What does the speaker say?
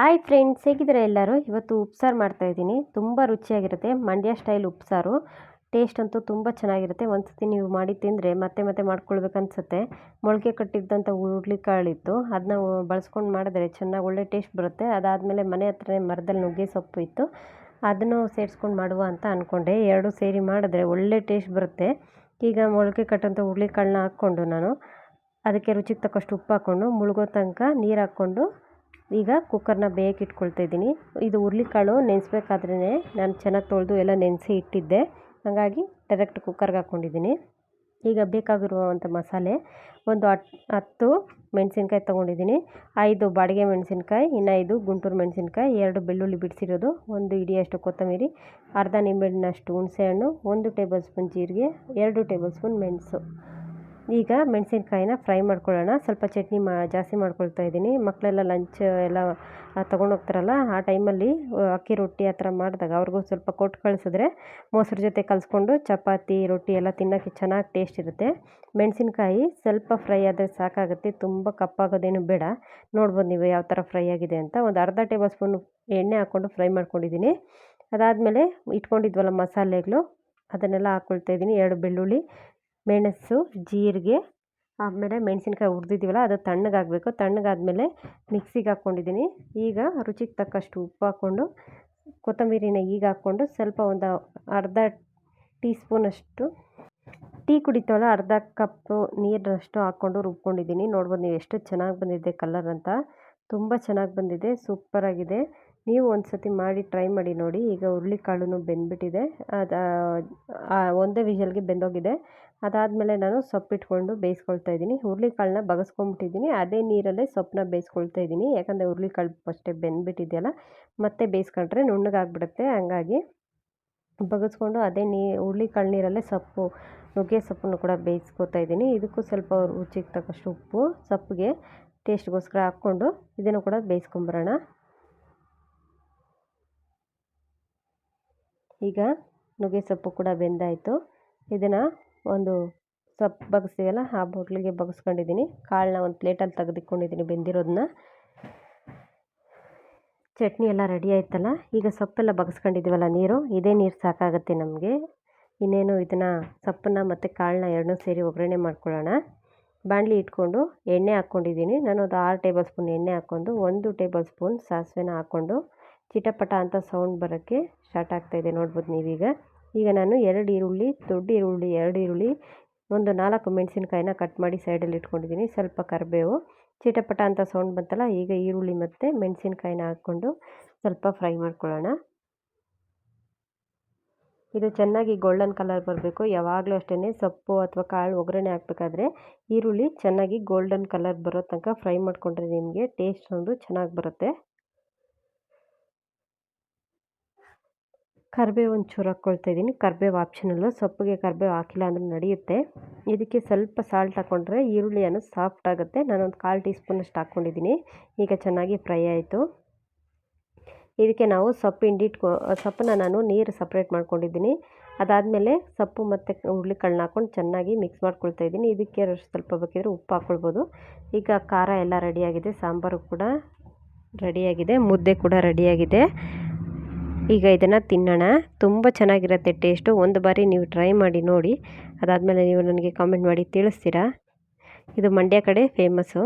Hi friends, ಹೇಗಿದ್ದೀರಾ ಎಲ್ಲರೂ? ಇವತ್ತು ಉಪ್ಸಾರು ಮಾಡ್ತಾಯಿದ್ದೀನಿ ತುಂಬ ರುಚಿಯಾಗಿರುತ್ತೆ. ಮಂಡ್ಯ ಸ್ಟೈಲ್ ಉಪ್ಸಾರು. ಟೇಸ್ಟ್ ಅಂತೂ ತುಂಬ ಚೆನ್ನಾಗಿರುತ್ತೆ. ಒಂದ್ಸತಿ ನೀವು ಮಾಡಿ ತಿಂದರೆ ಮತ್ತೆ ಮತ್ತೆ ಮಾಡ್ಕೊಳ್ಬೇಕನ್ಸುತ್ತೆ ಮೊಳಕೆ ಕಟ್ಟಿದ್ದಂಥ ಹುರುಳಿಕಾಳಿತ್ತು ಅದನ್ನ ಬಳಸ್ಕೊಂಡು ಮಾಡಿದ್ರೆ ಚೆನ್ನಾಗಿ ಒಳ್ಳೆ ಟೇಸ್ಟ್ ಬರುತ್ತೆ. ಅದಾದಮೇಲೆ ಮನೆ ಹತ್ರನೇ ಮರದಲ್ಲಿ ನುಗ್ಗೆ ಸೊಪ್ಪು ಇತ್ತು. ಅದನ್ನು ಸೇರಿಸ್ಕೊಂಡು ಮಾಡುವ ಅಂತ ಅಂದ್ಕೊಂಡೆ ಎರಡು ಸೇರಿ ಮಾಡಿದ್ರೆ ಒಳ್ಳೆ ಟೇಸ್ಟ್ ಬರುತ್ತೆ. ಈಗ ಮೊಳಕೆ ಕಟ್ಟಂಥ ಹುರುಳಿಕಾಳನ್ನ ಹಾಕ್ಕೊಂಡು ನಾನು ಅದಕ್ಕೆ ರುಚಿಗೆ ತಕ್ಕಷ್ಟು ಉಪ್ಪು ಹಾಕ್ಕೊಂಡು ಮುಳುಗೋ ತನಕ ನೀರು ಹಾಕ್ಕೊಂಡು ಈಗ ಕುಕ್ಕರ್ನ ಬೇಯಕ್ಕೆ ಇಟ್ಕೊಳ್ತಾ ಇದ್ದೀನಿ. ಇದು ಹುರ್ಳಿಕಾಳು ನೆನೆಸ್ಬೇಕಾದ್ರೇ ನಾನು ಚೆನ್ನಾಗಿ ತೊಳೆದು ಎಲ್ಲ ನೆನೆಸಿ ಇಟ್ಟಿದ್ದೆ. ಹಾಗಾಗಿ ಡೈರೆಕ್ಟ್ ಕುಕ್ಕರ್ಗೆ ಹಾಕ್ಕೊಂಡಿದ್ದೀನಿ. ಈಗ ಬೇಕಾಗಿರುವಂಥ ಮಸಾಲೆ ಒಂದು ಹತ್ತು ಮೆಣಸಿನ್ಕಾಯಿ ತೊಗೊಂಡಿದ್ದೀನಿ. ಐದು ಬಾಡಿಗೆ ಮೆಣಸಿನ್ಕಾಯಿ, ಇನ್ನು ಐದು ಗುಂಟೂರು ಮೆಣಸಿನ್ಕಾಯಿ, ಎರಡು ಬೆಳ್ಳುಳ್ಳಿ ಬಿಡಿಸಿರೋದು, ಒಂದು ಇಡಿಯಷ್ಟು ಕೊತ್ತಂಬರಿ, ಅರ್ಧ ನಿಂಬೆಹಣ್ಣಷ್ಟು ಹುಣಸೆಹಣ್ಣು, ಒಂದು ಟೇಬಲ್ ಸ್ಪೂನ್ ಜೀರಿಗೆ, ಎರಡು ಟೇಬಲ್ ಸ್ಪೂನ್ ಮೆಣಸು. ಈಗ ಮೆಣಸಿನ್ಕಾಯಿನ ಫ್ರೈ ಮಾಡ್ಕೊಳ್ಳೋಣ. ಸ್ವಲ್ಪ ಚಟ್ನಿ ಮಾ, ಜಾಸ್ತಿ ಮಾಡ್ಕೊಳ್ತಾ ಇದ್ದೀನಿ. ಮಕ್ಕಳೆಲ್ಲ ಲಂಚ್ ಎಲ್ಲ ತೊಗೊಂಡೋಗ್ತಾರಲ್ಲ ಆ ಟೈಮಲ್ಲಿ ಅಕ್ಕಿ ರೊಟ್ಟಿ ಆ ಥರ ಮಾಡಿದಾಗ ಅವ್ರಿಗೂ ಸ್ವಲ್ಪ ಕೊಟ್ಟು ಕಳಿಸಿದ್ರೆ ಮೊಸರು ಜೊತೆ ಕಲಿಸ್ಕೊಂಡು ಚಪಾತಿ, ರೊಟ್ಟಿ ಎಲ್ಲ ತಿನ್ನೋಕ್ಕೆ ಚೆನ್ನಾಗಿ ಟೇಸ್ಟ್ ಇರುತ್ತೆ. ಮೆಣಸಿನ್ಕಾಯಿ ಸ್ವಲ್ಪ ಫ್ರೈ ಆದರೆ ಸಾಕಾಗುತ್ತೆ. ತುಂಬ ಕಪ್ಪಾಗೋದೇನು ಬೇಡ. ನೋಡ್ಬೋದು ನೀವು ಯಾವ ಥರ ಫ್ರೈ ಆಗಿದೆ ಅಂತ. ಒಂದು ಅರ್ಧ ಟೇಬಲ್ ಸ್ಪೂನ್ ಎಣ್ಣೆ ಹಾಕ್ಕೊಂಡು ಫ್ರೈ ಮಾಡ್ಕೊಂಡಿದ್ದೀನಿ. ಅದಾದಮೇಲೆ ಇಟ್ಕೊಂಡಿದ್ವಲ್ಲ ಮಸಾಲೆಗಳು, ಅದನ್ನೆಲ್ಲ ಹಾಕ್ಕೊಳ್ತಾ ಇದ್ದೀನಿ. ಎರಡು ಬೆಳ್ಳುಳ್ಳಿ ಮೆಣಸು, ಜೀರಿಗೆ, ಆಮೇಲೆ ಮೆಣಸಿನ್ಕಾಯಿ ಹುರ್ದಿದ್ದೀವಲ್ಲ, ಅದು ತಣ್ಣಗಾಗಬೇಕು ತಣ್ಣಗಾದ್ಮೇಲೆ ಮಿಕ್ಸಿಗೆ ಹಾಕ್ಕೊಂಡಿದ್ದೀನಿ. ಈಗ ರುಚಿಗೆ ತಕ್ಕಷ್ಟು ಉಪ್ಪು ಹಾಕ್ಕೊಂಡು, ಕೊತ್ತಂಬರಿನ ಈಗ ಹಾಕ್ಕೊಂಡು ಸ್ವಲ್ಪ ಒಂದು ಅರ್ಧ ಟೀ ಸ್ಪೂನಷ್ಟು ಟೀ ಕುಡಿತವಲ್ಲ, ಅರ್ಧ ಕಪ್ಪು ನೀರಷ್ಟು ಹಾಕ್ಕೊಂಡು ರುಬ್ಕೊಂಡಿದ್ದೀನಿ. ನೋಡ್ಬೋದು ನೀವು ಎಷ್ಟು ಚೆನ್ನಾಗಿ ಬಂದಿದೆ ಕಲರ್ ಅಂತ. ತುಂಬ ಚೆನ್ನಾಗಿ ಬಂದಿದೆ ಸೂಪರಾಗಿದೆ ನೀವು ಒಂದು ಸತಿ ಮಾಡಿ ಟ್ರೈ ಮಾಡಿ ನೋಡಿ. ಈಗ ಹುರುಳಿಕಾಳು ಬೆಂದ್ಬಿಟ್ಟಿದೆ. ಅದು ಒಂದೇ ವಿಷಲ್ಗೆ ಬೆಂದೋಗಿದೆ. ಅದಾದಮೇಲೆ ನಾನು ಸೊಪ್ಪಿಟ್ಕೊಂಡು ಬೇಯಿಸ್ಕೊಳ್ತಾ ಇದ್ದೀನಿ. ಹುರುಳಿಕಾಳನ್ನ ಬಗಸ್ಕೊಂಡ್ಬಿಟ್ಟಿದ್ದೀನಿ. ಅದೇ ನೀರಲ್ಲೇ ಸೊಪ್ಪನ್ನ ಬೇಯಿಸ್ಕೊಳ್ತಾ ಇದ್ದೀನಿ. ಯಾಕಂದರೆ ಹುರುಳಿಕಾಳು ಫಸ್ಟೇ ಬೆಂದ್ಬಿಟ್ಟಿದೆಯಲ್ಲ, ಮತ್ತೆ ಬೇಯಿಸ್ಕೊಂಡ್ರೆ ನುಣ್ಣಗಾಗ್ಬಿಡುತ್ತೆ. ಹಂಗಾಗಿ ಬಗಸ್ಕೊಂಡು ಅದೇ ನೀ, ಹುರುಳಿಕಾಳು ನೀರಲ್ಲೇ ಸೊಪ್ಪು, ನುಗ್ಗೆ ಸೊಪ್ಪನ್ನು ಕೂಡ ಬೇಯಿಸ್ಕೊತಾ ಇದ್ದೀನಿ. ಇದಕ್ಕೂ ಸ್ವಲ್ಪ ರುಚಿಗೆ ತಕ್ಕಷ್ಟು ಉಪ್ಪು, ಸೊಪ್ಪಿಗೆ ಟೇಸ್ಟ್ಗೋಸ್ಕರ ಹಾಕ್ಕೊಂಡು ಇದನ್ನು ಕೂಡ ಬೇಯಿಸ್ಕೊಂಬರೋಣ. ಈಗ ನುಗ್ಗೆ ಸೊಪ್ಪು ಕೂಡ ಬೆಂದಾಯಿತು. ಇದನ್ನು ಒಂದು ಸೊಪ್ಪು ಬಗ್ಸ್ತೀವಲ್ಲ, ಆ ಬೊಟ್ಲಿಗೆ ಬಗ್ಸ್ಕೊಂಡಿದ್ದೀನಿ. ಕಾಳನ್ನ ಒಂದು ಪ್ಲೇಟಲ್ಲಿ ತೆಗೆದಿಟ್ಕೊಂಡಿದ್ದೀನಿ ಬೆಂದಿರೋದನ್ನ ಚಟ್ನಿ ಎಲ್ಲ ರೆಡಿ ಆಯ್ತಲ್ಲ, ಈಗ ಸೊಪ್ಪೆಲ್ಲ ಬಗ್ಸ್ಕೊಂಡಿದ್ದೀವಲ್ಲ ನೀರು, ಇದೇ ನೀರು ಸಾಕಾಗುತ್ತೆ ನಮಗೆ. ಇನ್ನೇನು ಇದನ್ನು ಸೊಪ್ಪನ್ನ ಮತ್ತು ಕಾಳನ್ನ ಎರಡನ್ನೂ ಸೇರಿ ಒಗ್ಗರಣೆ ಮಾಡ್ಕೊಳ್ಳೋಣ. ಬಾಣಲಿ ಇಟ್ಕೊಂಡು ಎಣ್ಣೆ ಹಾಕ್ಕೊಂಡಿದ್ದೀನಿ. ನಾನು ಒಂದು ಆರು ಟೇಬಲ್ ಸ್ಪೂನ್ ಎಣ್ಣೆ ಹಾಕ್ಕೊಂಡು, ಒಂದು ಟೇಬಲ್ ಸ್ಪೂನ್ ಸಾಸಿವೆನ ಹಾಕ್ಕೊಂಡು ಚಿಟಪಟ ಅಂತ ಸೌಂಡ್ ಬರೋಕ್ಕೆ ಸ್ಟಾರ್ಟ್ ಆಗ್ತಾಯಿದೆ ನೋಡ್ಬೋದು ನೀವೀಗ. ಈಗ ನಾನು ಎರಡು ಈರುಳ್ಳಿ, ದೊಡ್ಡ ಈರುಳ್ಳಿ, ಎರಡು ಈರುಳ್ಳಿ, ಒಂದು ನಾಲ್ಕು ಮೆಣಸಿನಕಾಯಿನ ಕಟ್ ಮಾಡಿ ಸೈಡಲ್ಲಿ ಇಟ್ಕೊಂಡಿದ್ದೀನಿ. ಸ್ವಲ್ಪ ಕರಿಬೇವು. ಚಿಟಪಟ ಅಂತ ಸೌಂಡ್ ಬಂತಲ್ಲ, ಈಗ ಈರುಳ್ಳಿ ಮತ್ತು ಮೆಣಸಿನ್ಕಾಯಿನ ಹಾಕ್ಕೊಂಡು ಸ್ವಲ್ಪ ಫ್ರೈ ಮಾಡ್ಕೊಳ್ಳೋಣ. ಇದು ಚೆನ್ನಾಗಿ ಗೋಲ್ಡನ್ ಕಲರ್ ಬರಬೇಕು. ಯಾವಾಗಲೂ ಅಷ್ಟೇ ಸೊಪ್ಪು ಅಥವಾ ಕಾಳು ಒಗ್ಗರಣೆ ಹಾಕಬೇಕಾದ್ರೆ ಈರುಳ್ಳಿ ಚೆನ್ನಾಗಿ ಗೋಲ್ಡನ್ ಕಲರ್ ಬರೋ ತನಕ ಫ್ರೈ ಮಾಡಿಕೊಂಡ್ರೆ ನಿಮಗೆ ಟೇಸ್ಟ್ ಒಂದು ಚೆನ್ನಾಗಿ ಬರುತ್ತೆ. ಕರಿಬೇವು ಒಂಚೂರು ಹಾಕ್ಕೊಳ್ತಾ ಇದ್ದೀನಿ. ಕರಿಬೇವು ಆಪ್ಷನಲ್ಲು ಸೊಪ್ಪಿಗೆ ಕರಿಬೇವು ಹಾಕಿಲ್ಲ ಅಂದ್ರೆ ನಡೆಯುತ್ತೆ. ಇದಕ್ಕೆ ಸ್ವಲ್ಪ ಸಾಲ್ಟ್ ಹಾಕ್ಕೊಂಡ್ರೆ ಈರುಳ್ಳಿ ಅನ್ನೋದು ಸಾಫ್ಟ್ ಆಗುತ್ತೆ. ನಾನೊಂದು ಕಾಲು ಟೀ ಸ್ಪೂನಷ್ಟು ಹಾಕ್ಕೊಂಡಿದ್ದೀನಿ. ಈಗ ಚೆನ್ನಾಗಿ ಫ್ರೈ ಆಯಿತು. ಇದಕ್ಕೆ ನಾವು ಸೊಪ್ಪು ಹಿಂಡಿಟ್ಕೊ ಸೊಪ್ಪನ್ನ ನಾನು ನೀರು ಸಪ್ರೇಟ್ ಮಾಡ್ಕೊಂಡಿದ್ದೀನಿ. ಅದಾದಮೇಲೆ ಸೊಪ್ಪು ಮತ್ತು ಹುರುಳಿಕಾಳನ್ನ ಹಾಕ್ಕೊಂಡು ಚೆನ್ನಾಗಿ ಮಿಕ್ಸ್ ಮಾಡ್ಕೊಳ್ತಾ ಇದ್ದೀನಿ. ಇದಕ್ಕೆ ಸ್ವಲ್ಪ ಬೇಕಿದ್ರೆ ಉಪ್ಪು ಹಾಕ್ಕೊಳ್ಬೋದು. ಈಗ ಖಾರ ಎಲ್ಲ ರೆಡಿಯಾಗಿದೆ ಸಾಂಬಾರು ಕೂಡ ರೆಡಿಯಾಗಿದೆ ಮುದ್ದೆ ಕೂಡ ರೆಡಿಯಾಗಿದೆ ಈಗ ಇದನ್ನು ತಿನ್ನೋಣ. ತುಂಬ ಚೆನ್ನಾಗಿರುತ್ತೆ ಟೇಸ್ಟು. ಒಂದು ಬಾರಿ ನೀವು ಟ್ರೈ ಮಾಡಿ ನೋಡಿ. ಅದಾದಮೇಲೆ ನೀವು ನನಗೆ ಕಾಮೆಂಟ್ ಮಾಡಿ ತಿಳಿಸ್ತೀರಾ? ಇದು ಮಂಡ್ಯ ಕಡೆ ಫೇಮಸ್ಸು.